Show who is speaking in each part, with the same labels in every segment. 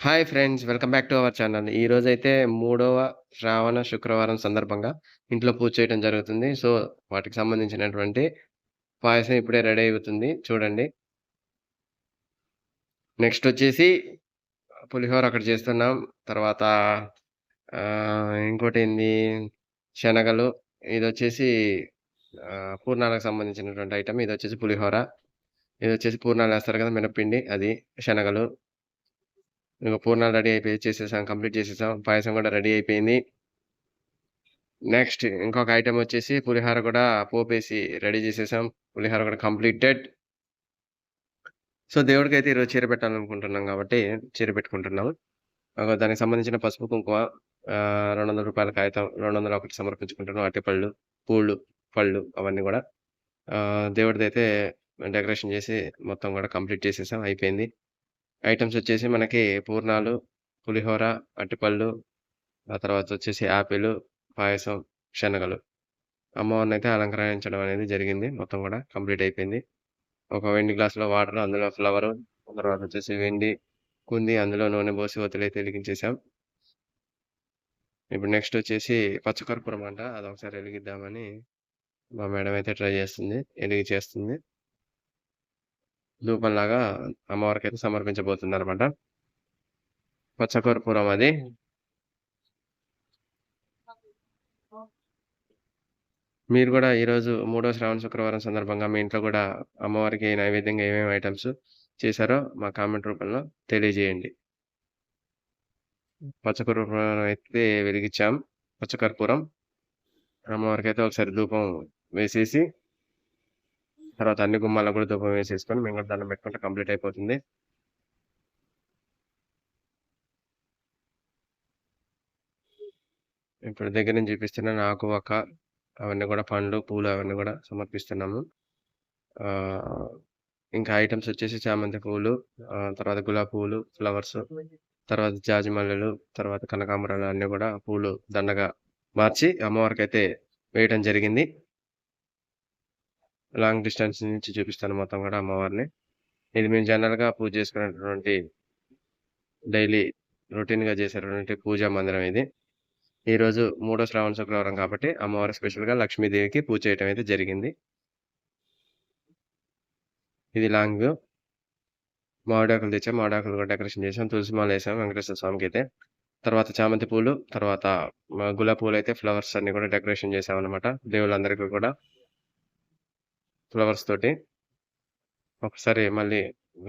Speaker 1: Hi friends welcome back to our channel. ఈరోజైతే మూడవ శ్రావణ శుక్రవారం సందర్భంగా ఇంట్లో పూజ చేయడం జరుగుతుంది. సో, వాటికి సంబంధించినటువంటి పాయసం ఇప్పుడే రెడీ అవుతుంది చూడండి. నెక్స్ట్ వచ్చేసి పులిహోర అక్కడ చేస్తున్నాం. తర్వాత ఇంకోటి ఇంకోటేంది శనగలు ఇది వచ్చేసి పూర్ణాలకు సంబంధించినటువంటి ఐటెం ఇది వచ్చేసి పులిహోర. ఇది వచ్చి పూర్ణాలు వేస్తారు కదా! మినప్పిండి అది. శనగలు. ఇంకా పూర్ణాలు రెడీ అయిపోయి చేసేసాం. కంప్లీట్ చేసేసాం. పాయసం కూడా రెడీ అయిపోయింది. నెక్స్ట్ ఇంకొక ఐటెం వచ్చేసి పులిహోర కూడా పోపేసి రెడీ చేసేసాం. పులిహోర కూడా కంప్లీటెడ్. సో, దేవుడికి అయితే ఈరోజు చీర పెట్టాలనుకుంటున్నాం కాబట్టి చీర పెట్టుకుంటున్నాం. దానికి సంబంధించిన పసుపు, కుంకుమ రెండు వందల రూపాయల కాగితం 201 సమర్పించుకుంటున్నాం. అరటిపళ్ళు, పూలు, పళ్ళు అవన్నీ కూడా దేవుడిదైతే డెకరేషన్ చేసి మొత్తం కూడా కంప్లీట్ చేసేసాం. అయిపోయింది. ఐటమ్స్ వచ్చేసి మనకి పూర్ణాలు, పులిహోర, అరటిపళ్ళు, ఆ తర్వాత వచ్చేసి యాపిల్ పాయసం, శనగలు. అమ్మవారిని అయితే అలంకరించడం అనేది జరిగింది. మొత్తం కూడా కంప్లీట్ అయిపోయింది. ఒక వెండి గ్లాస్‌లో వాటర్, అందులో ఫ్లవరు, తర్వాత వచ్చేసి వెండి కుంది, అందులో నూనె పోసి ఒత్తులైతే వెలిగించేసాం. ఇప్పుడు నెక్స్ట్ వచ్చేసి పచ్చకర్పూరం అంట. ఒకసారి వెలిగిద్దామని మా మేడం అయితే ట్రై చేస్తుంది. ఎలిగిచేస్తుంది. ధూపంలాగా సమర్పించబోతుంది అనమాట పచ్చకర్పూరం అది. మీరు కూడా ఈరోజు మూడో శ్రావణ శుక్రవారం సందర్భంగా మీ ఇంట్లో కూడా అమ్మవారికి నైవేద్యంగా ఏమేమి ఐటెమ్స్ చేశారో మా కామెంట్ రూపంలో తెలియజేయండి. పచ్చకర్పూరం అయితే వెలిగించాం పచ్చకర్పూరం. అమ్మవారికి అయితే ఒకసారి ధూపం వేసేసి తర్వాత అన్ని గుమ్మాలను కూడా ధూపం వేసేసుకొని మేము కూడా దండం పెట్టుకుంటే కంప్లీట్ అయిపోతుంది. ఇప్పుడు దగ్గర నుంచి చూపిస్తున్నాను. ఆకు, వక్క అవన్నీ కూడా పండ్లు, పూలు అవన్నీ కూడా సమర్పిస్తున్నాము. ఇంకా ఐటమ్స్ వచ్చేసి చామంతి పూలు, తర్వాత గులాబీ పూలు ఫ్లవర్స్, తర్వాత జాజి మల్లెలు, తర్వాత కనకాంబరాలు అన్నీ కూడా పూలు దండగా మార్చి అమ్మవారికి అయితే వేయడం జరిగింది. లాంగ్ డిస్టెన్స్ నుంచి చూపిస్తాను మొత్తం కూడా అమ్మవారిని. ఇది మేము జనరల్‌గా పూజ చేసుకునేటటువంటి డైలీ రొటీన్‌గా చేసేటటువంటి పూజా మందిరం ఇది. ఈరోజు మూడో శ్రావణ శుక్రవారం కాబట్టి అమ్మవారి స్పెషల్‌గా లక్ష్మీదేవికి పూజ చేయటం అయితే జరిగింది. ఇది లాంగ్ వ్యూ. మామిడాకులు తెచ్చాం. మామిడాకులు కూడా డెకరేషన్ చేసాం. తులసి మాలేసాం వెంకటేశ్వర స్వామికైతే. తర్వాత చామంతి పూలు, తర్వాత గులాబీ గులాబీ అయితే ఫ్లవర్స్ అన్ని కూడా డెకరేషన్ చేసామనమాట. దేవుళ్ళందరికీ కూడా. ఫ్లవర్స్ తోటి. ఒకసారి మళ్ళీ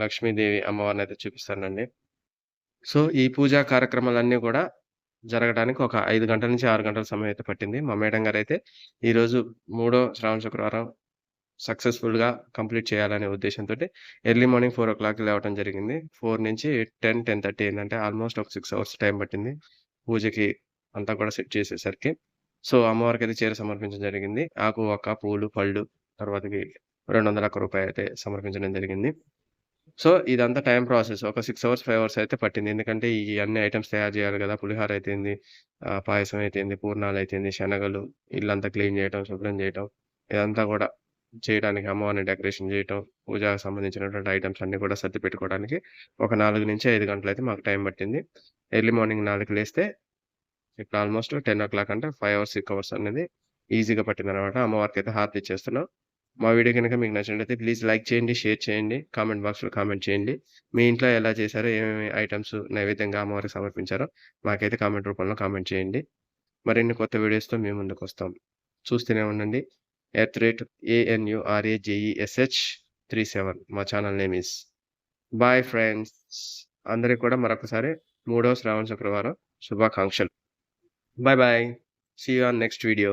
Speaker 1: లక్ష్మీదేవి అమ్మవారిని అయితే చూపిస్తానండి. సో, ఈ పూజా కార్యక్రమాలన్నీ కూడా జరగడానికి ఒక ఐదు గంటల నుంచి ఆరు గంటల సమయం అయితే పట్టింది. మా మేడం గారైతే ఈరోజు మూడో శ్రావణ శుక్రవారం సక్సెస్‌ఫుల్‌గా కంప్లీట్ చేయాలనే ఉద్దేశంతో ఎర్లీ మార్నింగ్ 4:00కి లేవటం జరిగింది. ఫోర్ నుంచి టెన్ టెన్ థర్టీ ఏంటంటే ఆల్మోస్ట్ ఒక సిక్స్ అవర్స్ టైం పట్టింది. పూజకి అంతా కూడా సెట్ చేసేసరికి. సో, అమ్మవారికి అయితే చీర సమర్పించడం జరిగింది. ఆకు, ఒక్క పూలు, పళ్ళు తర్వాతకి రెండు వందల ఒక్క రూపాయలు అయితే సమర్పించడం జరిగింది. సో, ఇదంతా టైం ప్రాసెస్. ఒక సిక్స్ అవర్స్, ఫైవ్ అవర్స్ అయితే పట్టింది. ఎందుకంటే ఈ అన్ని ఐటమ్స్ తయారు చేయాలి కదా పులిహోర అయితేంది, పాయసం అయితేంది, పూర్ణాలు అయితేంది శనగలు, ఇల్లంతా క్లీన్ చేయటం, శుభ్రం చేయటం ఇదంతా కూడా చేయడానికి అమ్మవారిని డెకరేషన్ చేయటం, పూజకు సంబంధించినటువంటి ఐటమ్స్ అన్నీ కూడా సర్ది పెట్టుకోవడానికి ఒక నాలుగు నుంచి ఐదు గంటలు అయితే మాకు టైం పట్టింది. ఎర్లీ మార్నింగ్ నాలుగు లేస్తే ఇప్పుడు ఆల్మోస్ట్ 10:00 అంటే ఫైవ్ అవర్స్, సిక్స్ అవర్స్ అనేది ఈజీగా పట్టింది అనమాట అమ్మవారికి అయితే హారతి ఇచ్చేస్తున్నాం. మా వీడియో కనుక మీకు నచ్చినట్లయితే ప్లీజ్ లైక్ చేయండి, షేర్ చేయండి, కామెంట్ బాక్స్‌లో కామెంట్ చేయండి. మీ ఇంట్లో ఎలా చేశారో, ఏమేమి ఐటమ్స్ నైవేద్యంగా అమ్మవారికి సమర్పించారో మాకైతే కామెంట్ రూపంలో కామెంట్ చేయండి. మరిన్ని కొత్త వీడియోస్‌తో మీ ముందుకొస్తాం. చూస్తూనే ఉండండి. ఎట్ రేట్ ఏఎన్యుఆర్ఏజేఈఎస్హెచ్ త్రీ సెవెన్ మా channel name is. Bye friends. అందరికి కూడా మరొకసారి మూడో శ్రావణ శుక్రవారం శుభాకాంక్షలు. Bye bye. See you on next video.